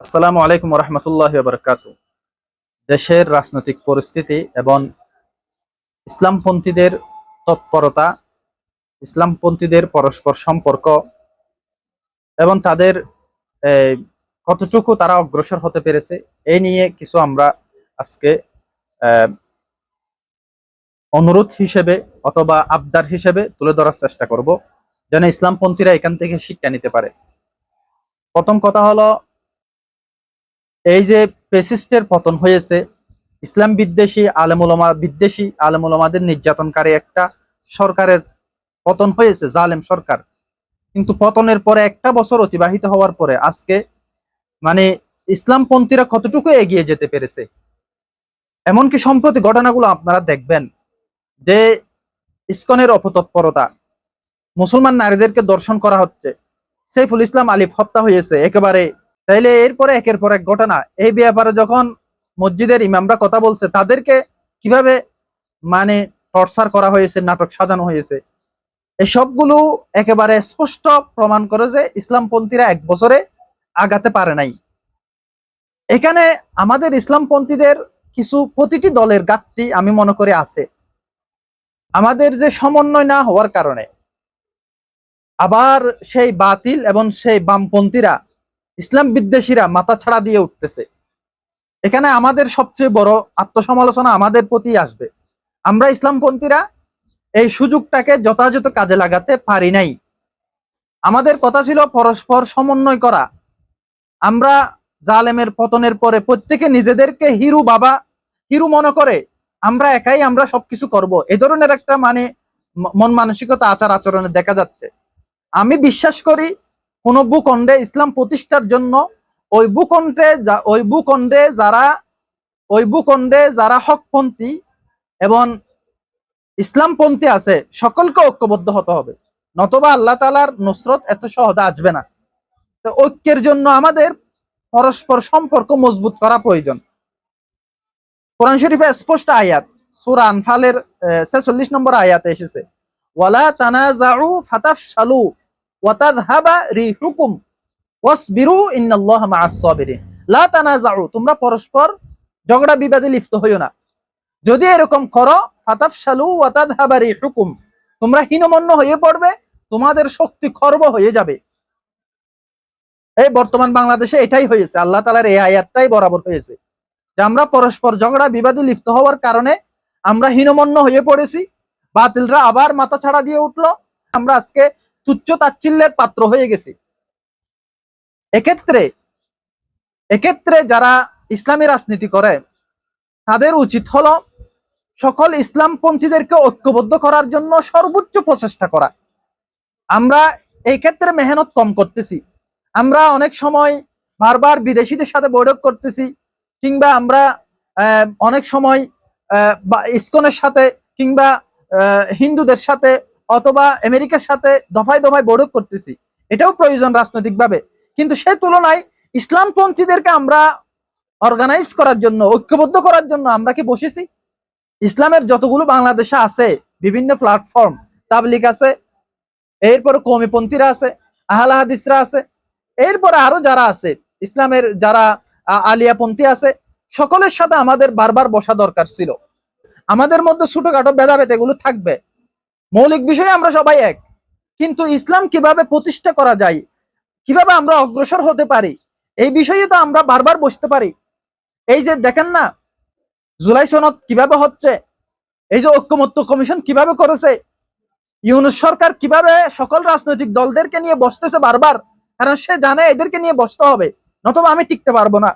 আসসালামু আলাইকুম রহমতুল্লাহ বরকাত দেশের রাজনৈতিক পরিস্থিতি এবং ইসলামপন্থীদের তৎপরতা, ইসলামপন্থীদের পরস্পর সম্পর্ক এবং তাদের কতটুকু তারা অগ্রসর হতে পেরেছে এই নিয়ে কিছু আমরা আজকে অনুরোধ হিসেবে অথবা আবদার হিসেবে তুলে ধরার চেষ্টা করব, যেন ইসলামপন্থীরা এখান থেকে শিক্ষা নিতে পারে। প্রথম কথা হলো এই যে পেসিস্টের পতন হয়েছে, ইসলাম বিদ্বেষী আলেমুলমা বিদ্বেষী আলেমুলমাদের নির্যাতনকারী একটা সরকারের পতন হয়েছে, জালেম সরকার। কিন্তু পতনের পরে একটা বছর অতিবাহিত হওয়ার পরে আজকে মানে ইসলামপন্থীরা কতটুকু এগিয়ে যেতে পেরেছে? এমনকি সম্প্রতি ঘটনাগুলো আপনারা দেখবেন, যে ইস্কনের অপতৎপরতা, মুসলমান নারীদেরকে দর্শন করা হচ্ছে। সাইফুল ইসলাম আলিফ হত্যা হয়েছে, একেবারে তাইলে এরপরে একের পর এক ঘটনা। এই ব্যাপারে যখন মসজিদের ইমামরা কথা বলছে, তাদেরকে কীভাবে মানে টর্চার করা হয়েছে, নাটক সাজানো হয়েছে, এই সবগুলো একেবারে স্পষ্ট প্রমাণ করে যে ইসলামপন্থীরা এক বছরে আগাতে পারে নাই। এখানে আমাদের ইসলামপন্থীদের কিছু প্রতিটি দলের ঘাটতি আমি মনে করি আছে। আমাদের যে সমন্বয় না হওয়ার কারণে আবার সেই বাতিল এবং সেই বামপন্থীরা ইসলাম বিদ্বেষীরা মাথা ছাড়া দিয়ে উঠতেছে। এখানে আমাদের সবচেয়ে বড় আত্মসমালোচনা আমাদের প্রতি আসবে। আমরা ইসলামপন্থীরা এই সুযোগটাকে যথাযথ কাজে লাগাতে পারি নাই। আমাদের কথা ছিল পরস্পর সমন্বয় করা। আমরা জালেমের পতনের পরে প্রত্যেকে নিজেদেরকে হিরু বাবা, হিরু মনে করে, আমরা একাই আমরা সবকিছু করব। এ ধরনের একটা মানে মন মানসিকতা আচার আচরণে দেখা যাচ্ছে। আমি বিশ্বাস করি কোন ভূখণ্ডে ইসলাম প্রতিষ্ঠার জন্য ওই ভূখণ্ডে ওই ভূখণ্ডে যারা, ওই ভূখণ্ডে যারা হকপন্থী এবং ইসলামপন্থী আছে, সকলকে ঐক্যবদ্ধ হতে হবে। নতবা আল্লাহ তালার নুসরত এত সহজে আসবে না। তো ঐক্যের জন্য আমাদের পরস্পর সম্পর্ক মজবুত করা প্রয়োজন। কোরআন শরীফে স্পষ্ট আয়াত, সুরা আনফালের ছেচল্লিশ নম্বর আয়াতে এসেছে, ওয়ালা তানাজাউ তোমরা পরস্পর ঝগড়া বিবাদে লিপ্ত হইও না। যদি এরকম করো, ফাতাফশালু ওয়াতাযহাবা রিহুকুম। তোমরা হীনমন্য হয়ে পড়বে, তোমাদের শক্তি খর্ব হয়ে যাবে। এই বর্তমান বাংলাদেশে এটাই হয়েছে, আল্লাহ তাআলার এই আয়াতটাই বরাবর হয়েছে। যে আমরা পরস্পর ঝগড়া বিবাদে লিপ্ত হওয়ার কারণে আমরা হীনমন্য হয়ে পড়েছি, বাতিলরা আবার মাথা ছাড়া দিয়ে উঠল। আমরা আজকে তুচ্ছ তাচ্ছিল্যের পাত্র হয়ে গেছে। এক্ষেত্রে এক্ষেত্রে যারা ইসলামী রাজনীতি করে, তাদের উচিত হলো সকল ইসলামপন্থীদেরকে ঐক্যবদ্ধ করার জন্য সর্বোচ্চ প্রচেষ্টা করা। আমরা এই ক্ষেত্রে মেহনত কম করতেছি। আমরা অনেক সময় বারবার বিদেশিদের সাথে বৈঠক করতেছি, কিংবা আমরা অনেক সময় ইসকনের সাথে, কিংবা হিন্দুদের সাথে অথবা আমেরিকার সাথে দফায় দফায় বৈঠক করতেছি। এটাও প্রয়োজন রাজনৈতিকভাবে। কিন্তু সে তুলনায় ইসলামপন্থীদেরকে আমরা অর্গানাইজ করার জন্য, ঐক্যবদ্ধ করার জন্য আমরা কি বসেছি? ইসলামের যতগুলো বাংলাদেশে আছে, বিভিন্ন প্ল্যাটফর্ম তাবলিক আছে, এরপর কৌমিপন্থীরা আছে, আহলা হাদিসরা আছে, এরপর আরও যারা আছে, ইসলামের যারা আলিয়াপন্থী আছে, সকলের সাথে আমাদের বারবার বসা দরকার ছিল। আমাদের মধ্যে ছোটখাটো ভেদাভেদ এগুলো থাকবে। মৌলিক বিষয়ে আমরা সবাই এক। কিন্তু ইসলাম কীভাবে প্রতিষ্ঠা করা যায়, কীভাবে আমরা অগ্রসর হতে পারি, এই বিষয়ে তো আমরা বারবার বসতে পারি। এই যে দেখেন না, জুলাই সনদ কীভাবে হচ্ছে, এই যে ঐক্যমত্য কমিশন কীভাবে করেছে, ইউনুস সরকার কীভাবে সকল রাজনৈতিক দলদেরকে নিয়ে বসতেছে বারবার, কারণ সে জানে এদেরকে নিয়ে বসতে হবে, নতুবা আমি টিকতে পারব না।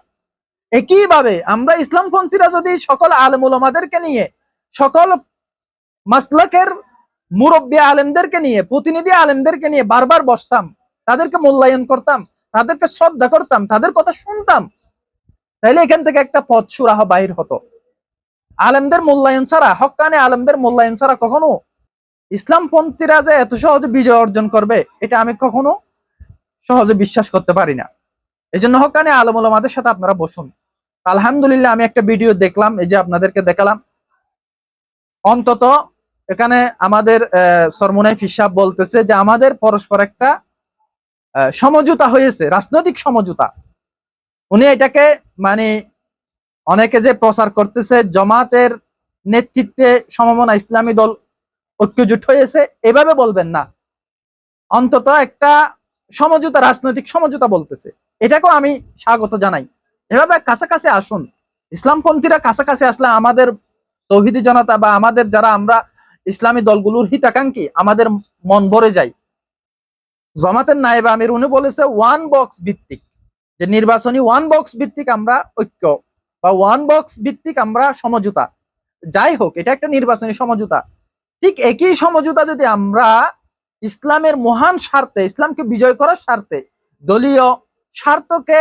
একইভাবে আমরা ইসলামপন্থীরা যদি সকল আলেমুলমাদেরকে নিয়ে সকল মাসলকের মুরব্বী আলেমদেরকে নিয়ে, প্রতিনিধি আলেমদেরকে নিয়ে বারবার বসতাম, তাদেরকে মূল্যায়ন করতাম, তাদেরকে শ্রদ্ধা করতাম, তাদের কথা শুনতাম। তাইলে এখান থেকে একটা পথ সুরাহ বাহির হতো। আলেমদের মূল্যায়ন ছাড়া, হকানে আলেমদের মূল্যায়ন ছাড়া কখনো ইসলামপন্থীরা যে এত সহজে বিজয় অর্জন করবে, এটা আমি কখনো সহজে বিশ্বাস করতে পারি না। এই জন্য হকানে আলম আমাদের সাথে আপনারা বসুন। আলহামদুলিল্লাহ, আমি একটা ভিডিও দেখলাম, এই যে আপনাদেরকে দেখালাম। অন্তত এখানে আমাদের সরমুনাই ফিসাব বলতেছে যে আমাদের পরস্পর একটা সমঝোতা হয়েছে, রাজনৈতিক সমঝোতা। উনি এটাকে মানে অনেকে যে প্রচার করতেছে, জমাতের নেতৃত্বে সমমনা ইসলামী দল ঐক্যজোট হয়েছে, এভাবে বলবেন না। অন্তত একটা সমঝোতা, রাজনৈতিক সমঝোতা বলতেছে। এটাকেও আমি স্বাগত জানাই। এভাবে কাছাকাছি আসুন। ইসলামপন্থীরা কাছাকাছি আসলে আমাদের তৌহিদি জনতা বা আমাদের যারা আমরা ইসলামী দলগুলোর হিতাকাঙ্ক্ষী, আমাদের মন ভরে যায়। জমাতের নায়েব আমির, উনি বলেছে ওয়ান বক্স ভিত্তিক। যে নির্বাচনী ওয়ান বক্স ভিত্তিক আমরা ঐক্য, বা ওয়ান বক্স ভিত্তিক আমরা সমঝোতা। যাই হোক, এটা একটা নির্বাচনী সমঝোতা। ঠিক একই সমঝোতা যদি আমরা ইসলামের মহান স্বার্থে, ইসলামকে বিজয় করার স্বার্থে, দলীয় স্বার্থকে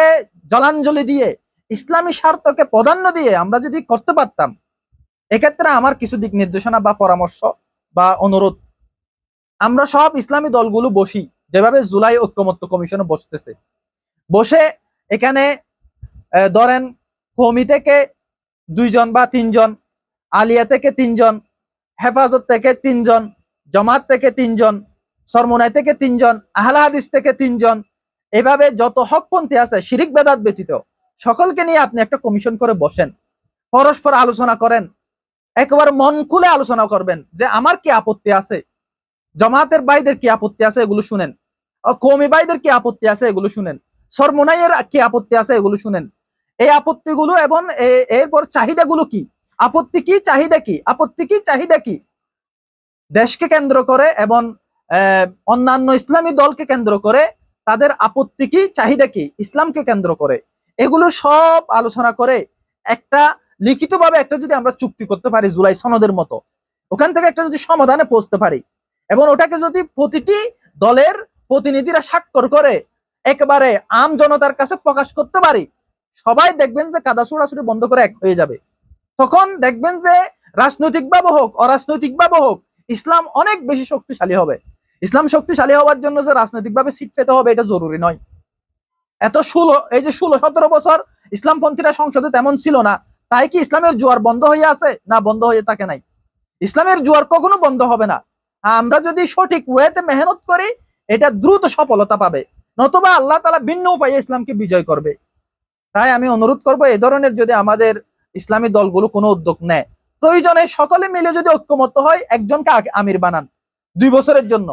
জলাঞ্জলি দিয়ে, ইসলামী স্বার্থকে প্রাধান্য দিয়ে আমরা যদি করতে পারতাম এক্ষেত্রে আমার কিছু দিক নির্দেশনা বা পরামর্শ বা অনুরোধ। আমরা সব ইসলামী দলগুলো বসি, যেভাবে জুলাই ঐক্যমত্য কমিশনে বসতেছে। বসে এখানে ধরেন কমি থেকে দুইজন বা তিনজন, আলিয়া থেকে তিনজন, হেফাজত থেকে তিনজন, জমাত থেকে তিনজন, সরমুনাই থেকে তিনজন, আহলা হাদিস থেকে তিনজন, এভাবে যত হকপন্থী আছে, শিরিক বেদাত ব্যতীত, সকলকে নিয়ে আপনি একটা কমিশন করে বসেন। পরস্পর আলোচনা করেন একেবারে মন খুলে আলোচনা করবেন যে আমার কি আপত্তি আছে? জমাতের বাইদের কি আপত্তি আছে এগুলো শুনেন। কৌমি ভাইদের কি আপত্তি আছে এগুলো শুনেন। সরমুনাইয়ের কি আপত্তি আছে এগুলো শুনেন। এই আপত্তিগুলো এবং এরপর চাহিদাগুলো কি? আপত্তি কি, চাহিদা কি? আপত্তি কি, চাহিদা কি? দেশকে কেন্দ্র করে এবং অন্যান্য ইসলামী দলকে কেন্দ্র করে তাদের আপত্তি কি, চাহিদা কি? ইসলামকে কেন্দ্র করে। এগুলো সব আলোচনা করে একটা লিখিতভাবে একটা যদি আমরা চুক্তি করতে পারি জুলাই সনদের মতো, ওখান থেকে একটা যদি সমাধানে পৌঁছতে পারি, এবং ওটাকে যদি প্রতিটি দলের প্রতিনিধিরা স্বাক্ষর করে, একেবারে আম জনতার কাছে প্রকাশ করতে পারি, সবাই দেখবেন যে কাদা ছোড়াছুড়ি বন্ধ করে এক হয়ে যাবে। তখন দেখবেন যে রাজনৈতিকভাবে হোক, অরাজনৈতিকভাবে হোক, ইসলাম অনেক বেশি শক্তিশালী হবে। ইসলাম শক্তিশালী হওয়ার জন্য যে রাজনৈতিকভাবে সিট পেতে হবে, এটা জরুরি নয়। এত ষোলো, এই যে ষোলো, সতেরো বছর ইসলামপন্থীরা সংসদে তেমন ছিল না। তাই কি ইসলামের জোয়ার বন্ধ হয়ে আছে? না, বন্ধ হয়ে থাকে নাই। ইসলামের জোয়ার কখনো বন্ধ হবে না। আমরা যদি সঠিক ওয়েতে মেহনত করি, এটা দ্রুত সফলতা পাবে। নতুবা আল্লাহ তালা ভিন্ন উপায়ে ইসলামকে বিজয় করবে। তাই আমি অনুরোধ করব এই ধরনের যদি আমাদের ইসলামী দলগুলো কোনো উদ্যোগ নেয়, প্রয়োজনে সকলে মিলে যদি ঐক্যমত্য হয়, একজনকে আমির বানান, দুই বছরের জন্য।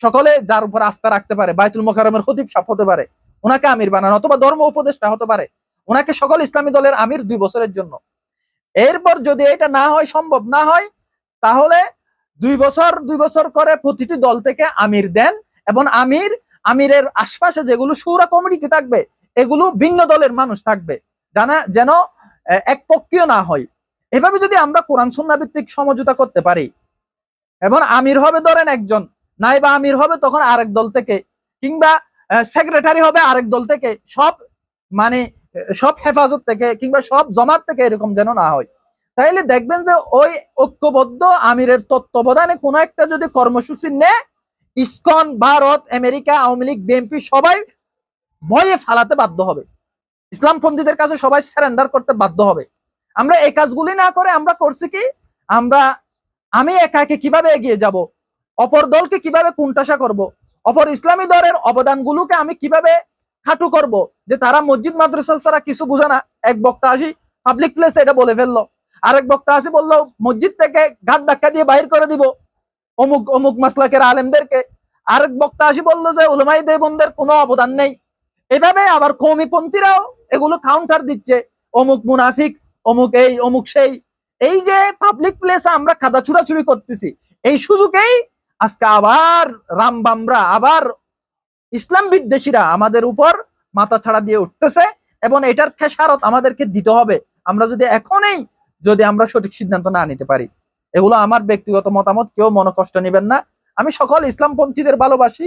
সকলে যার উপর আস্থা রাখতে পারে, বাইতুল মোকারমের খতিব সাপ হতে পারে, ওনাকে আমির বানান, অথবা ধর্ম উপদেষ্টা হতে পারে। ওনাকে সকল ইসলামী দলের আমির দুই বছরের জন্য। এরপর যদি এটা না হয়, সম্ভব না হয়, তাহলে দুই বছর দুই বছর করে প্রতিটি দল থেকে আমির দেন এবং আমির, আমিরের আশপাশে যেগুলো সৌরা কমিটিতে থাকবে, এগুলো ভিন্ন দলের মানুষ থাকবে। জানা, যেন একপক্ষীয় না হয়। এভাবে যদি আমরা কোরআন সুন্না ভিত্তিক সমঝোতা করতে পারি, এবং আমির হবে ধরেন একজন, নাইবা আমির হবে তখন আরেক দল থেকে, কিংবা সেক্রেটারি হবে আরেক দল থেকে, সব মানে সব হেফাজত থেকে কিংবা সব জমাত থেকে এরকম যেন না হয়। তাইলে দেখবেন যে ওই ঐক্যবদ্ধ আমিরের তত্ত্বাবধানে কোনো একটা যদি কর্মসূচি নেয় ISKCON, Bharat, America, Awami League, BNP সবাই ভয়ে ফালাতে বাধ্য হবে। ইসলামপন্থীদের কাছে সবাই সারেন্ডার করতে বাধ্য হবে। আমরা এই কাজগুলি না করে আমরা করছি কি? আমরা, আমি একাকে কীভাবে এগিয়ে যাব? অপর দলকে কীভাবে কুণ্ঠাসা করব? অপর ইসলামী দলের অবদানগুলোকে আমি কীভাবে খাটু করব। যে তারা মসজিদ মাদ্রাসা ছাড়া কিছু বুঝে না। এক বক্তা আসি পাবলিক প্লেসে এটা বলে ফেলল। আরেক বক্তা আসি বলল, মসজিদ থেকে ঘাট ধাক্কা দিয়ে বাইর করে দিব। অমুক অমুক মাসলাকের আলেমদেরকে। আরেক বক্তা আসি বলল যে, উলমাই দেবনদের কোনো অবদান নেই। এভাবে আবার কৌমিপন্থীরাও এগুলো কাউন্টার দিচ্ছে। অমুক মুনাফিক, অমুক এই, অমুক সেই। এই যে পাবলিক প্লেসে আমরা খাদা ছুড়াছুড়ি করতেছি, এই সুযোগেই আজকে আবার রামবামরা, আবার ইসলাম বিদ্বেষীরা আমাদের উপর মাথা ছাড়া দিয়ে উঠতেছে এবং এটার খেসারত আমাদেরকে দিতে হবে। আমরা যদি এখনই যদি আমরা সঠিক সিদ্ধান্ত না নিতে পারি, এগুলো আমার ব্যক্তিগত মতামত, কেউ মনে কষ্ট নেবেন না। আমি সকল ইসলামপন্থীদের ভালোবাসি,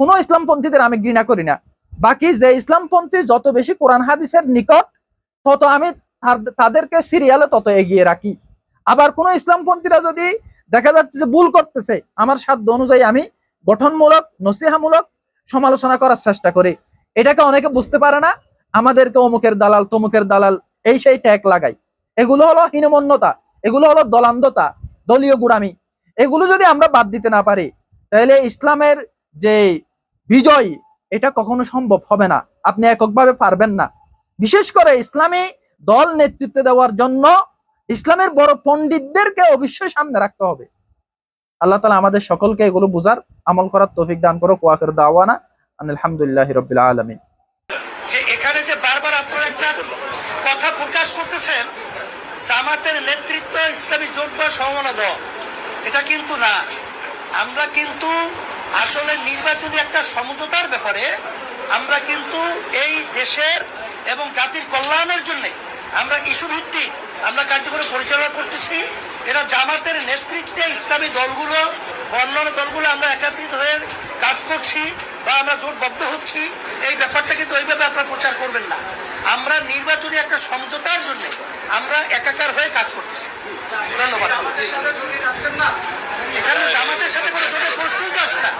কোনো ইসলামপন্থীদের আমি ঘৃণা করি না। বাকি যে ইসলামপন্থী যত বেশি কোরআন হাদিসের নিকট, তত আমি তাদেরকে সিরিয়ালে তত এগিয়ে রাখি। আবার কোনো ইসলামপন্থীরা যদি দেখা যাচ্ছে যে ভুল করতেছে, আমার সাধ্য অনুযায়ী আমি গঠনমূলক, নসিহামূলক সমালোচনা করার চেষ্টা করি। এটাকে অনেকে বুঝতে পারে না, আমাদেরকে অমুকের দালাল, তমুকের দালাল, এই সেই ট্যাগ লাগাই এগুলো হলো হীনমন্যতা, এগুলো হলো দলান্ধতা, দলীয় গুড়ামি। এগুলো যদি আমরা বাদ দিতে না পারি, তাহলে ইসলামের যে বিজয়, এটা কখনো সম্ভব হবে না। আপনি এককভাবে পারবেন না। বিশেষ করে ইসলামী দল নেতৃত্ব দেওয়ার জন্য ইসলামের বড় পণ্ডিতদেরকে অবশ্যই সামনে রাখতে হবে। আল্লাহ তালা আমাদের সকলকে এগুলো বুঝার আমল করার তৌফিক দান করো কোয়াকের দাওয়ানা আলহামদুলিল্লাহ রবিল আলমিন। এখানে যে বারবার আপনারা একটা কথা প্রকাশ করতেছেন, জামাতের নেতৃত্ব ইসলামী জোট বা সমমনা দল, এটা কিন্তু না। আমরা কিন্তু আসলে নির্বাচনী একটা সমঝোতার ব্যাপারে আমরা কিন্তু এই দেশের এবং জাতির কল্যাণের জন্য আমরা ইস্যু ভিত্তিক আমরা কার্যক্রম পরিচালনা করতেছি। এরা জামাতের নেতৃত্বে ইসলামী দলগুলো বা অন্যান্য দলগুলো আমরা একত্রিত হয়ে কাজ করছি বা আমরা জোটবদ্ধ হচ্ছি। এই ব্যাপারটা কিন্তু ওইভাবে আপনারা প্রচার করবেন না। আমরা নির্বাচনী একটা সমঝোতার জন্য আমরা একাকার হয়ে কাজ করতেছি। ধন্যবাদ। এখানে জামাতের সাথে কোনো জোটের প্রশ্নই তো আসে না।